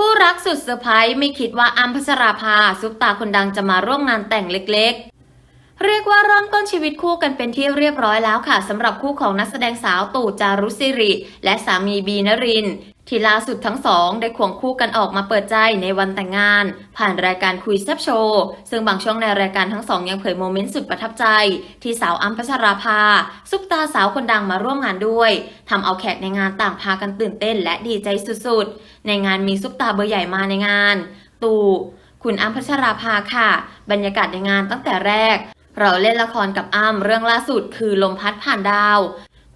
คู่รักสุดเซอร์ไพรส์ไม่คิดว่าอัมพัชราภาซุปตาคนดังจะมาร่วมงานแต่งเล็กๆ เรียกว่าเริ่มต้นชีวิตคู่กันเป็นที่เรียบร้อยแล้วค่ะสำหรับคู่ของนักแสดงสาวตู่จารุศิริ และสามีบีนริน ที่ล่าสุดทั้งสองได้ควงคู่กันออกมาเปิดใจในวันแต่งงาน ผ่านรายการคุยแซบโชว์ซึ่งบางช่วงในรายการทั้งสองยังเผยโมเมนต์สุดประทับใจ ที่สาวอัมพัชราภาซุปตาสาวคนดังมาร่วมงานด้วยทำเอาแขกในงานต่างพากันตื่นเต้นและดีใจสุดๆ ในงานมีซุปตาเบอร์ใหญ่มาในงาน ตู่คุณอัมพัชราภาค่ะ บรรยากาศในงานตั้งแต่แรก เราเล่นละครกับอ้ำเรื่องล่าสุดคือลมพัดผ่านดาว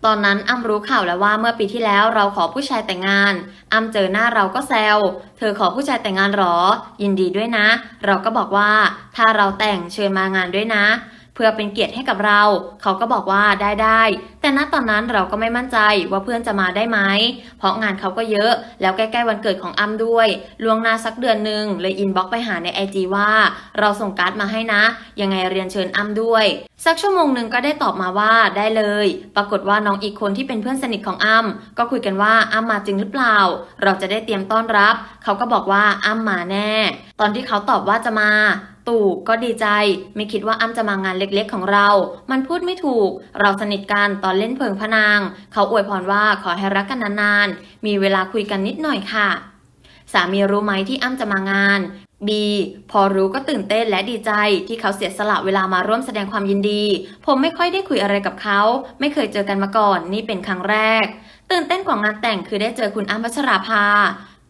ตอนนั้นอ้ำรู้ข่าวแล้วว่าเมื่อปีที่แล้วเราขอผู้ชายแต่งงาน อ้ำเจอหน้าเราก็แซว เธอขอผู้ชายแต่งงานหรอ ยินดีด้วยนะ เราก็บอกว่า ถ้าเราแต่งเชิญมางานด้วยนะ พื่อเป็นเกียรติให้กับเรา เขาก็บอกว่าได้ได้แต่ณตอนนั้นเราก็ไม่มั่นใจว่าเพื่อนจะมาได้ไหมเพราะงานเขาก็เยอะ แล้วใกล้ๆวันเกิดของอ้ำด้วยล่วงหน้าสักเดือนหนึ่งเลยอินบ็อกไปหาในไอจีว่า เราส่งการ์ดมาให้นะ ยังไงเรียนเชิญอ้ำด้วย สักชั่วโมงหนึ่งก็ได้ตอบมาว่าได้เลย ปรากฏว่าน้องอีกคนที่เป็นเพื่อนสนิทของอ้ำก็คุยกันว่าอ้ำมาจริงหรือเปล่า เราจะได้เตรียมต้อนรับ เขาก็บอกว่าอ้ำมาแน่ ตอนที่เขาตอบว่าจะมา ตู่ก็ดีใจ ไม่คิดว่าอ้ำจะมางานเล็กๆของเรา มันพูดไม่ถูก เราสนิทกันตอนเล่นเพลิงพระนาง เขาอวยพรว่าขอให้รักกันนานๆ มีเวลาคุยกันนิดหน่อยค่ะ สามีรู้ไหมที่อ้ำจะมางานบีพอรู้ก็ตื่นเต้นและดีใจที่เขาเสียสละเวลามาร่วมแสดงความยินดี ผมไม่ค่อยได้คุยอะไรกับเขา ไม่เคยเจอกันมาก่อน นี่เป็นครั้งแรก ตื่นเต้นกว่างานแต่งคือได้เจอคุณอ้ำพัชราภา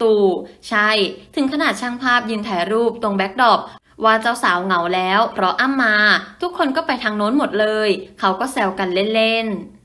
ตู่ใช่ ถึงขนาดช่างภาพยืนถ่ายรูปตรงแบ็กดรอป ว่าเจ้าสาวเหงาแล้ว เพราะอ้ำมา ทุกคนก็ไปทางโน้นหมดเลย เขาก็แซวกันเล่นๆ